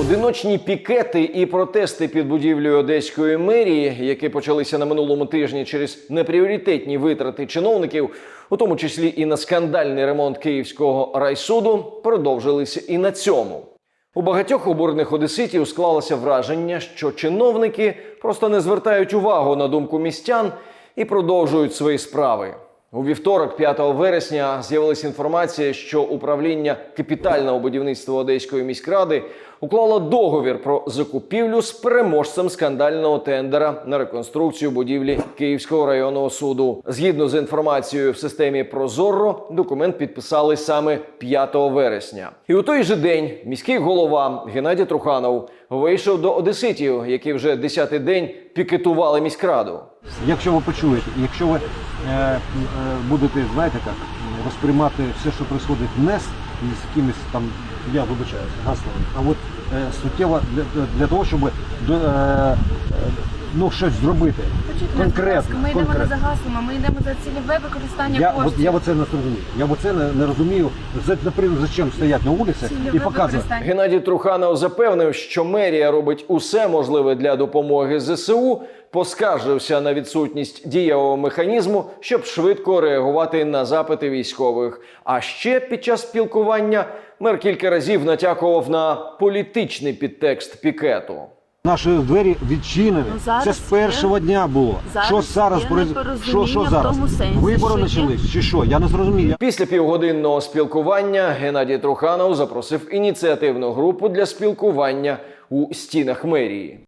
Одиночні пікети і протести під будівлею одеської мерії, які почалися на минулому тижні через непріоритетні витрати чиновників, у тому числі і на скандальний ремонт Київського райсуду, продовжилися і на цьому. У багатьох обурених одеситів склалося враження, що чиновники просто не звертають увагу на думку містян і продовжують свої справи. У вівторок, 5 вересня, з'явилася інформація, що управління капітального будівництва Одеської міськради уклало договір про закупівлю з переможцем скандального тендера на реконструкцію будівлі Київського районного суду. Згідно з інформацією в системі Прозоро, документ підписали саме 5 вересня. І у той же день міський голова Геннадій Труханов вийшов до одеситів, які вже 10-й день пікетували міськраду. Якщо ви почуєте, якщо ви е, е, будете, знаєте так, розприймати все, що відбувається не з якимись там, я вибачаюся, гаслами, а от е, суттєво для, для того, щоб до, е, ну, щось зробити. Ласка, Конкретно, Ми йдемо не конкретно. за гаслами, ми йдемо за цільове використання Я, от, коштів. я оце не розумію. Я оце не, не розумію. За, наприклад, зачем стоять на вулиці Цільове і показувати. використання. Геннадій Труханов запевнив, що мерія робить усе можливе для допомоги ЗСУ. Поскаржився на відсутність дієвого механізму, щоб швидко реагувати на запити військових. А ще під час спілкування мер кілька разів натякував на політичний підтекст пікету. Наші двері відчинені. Ну, зараз Це з першого є- дня було. зараз що зараз є произ- що, що в зараз? тому сенсі, Вибори що є- почались чи що? Я не зрозумів. Після півгодинного спілкування Геннадій Труханов запросив ініціативну групу для спілкування у стінах мерії.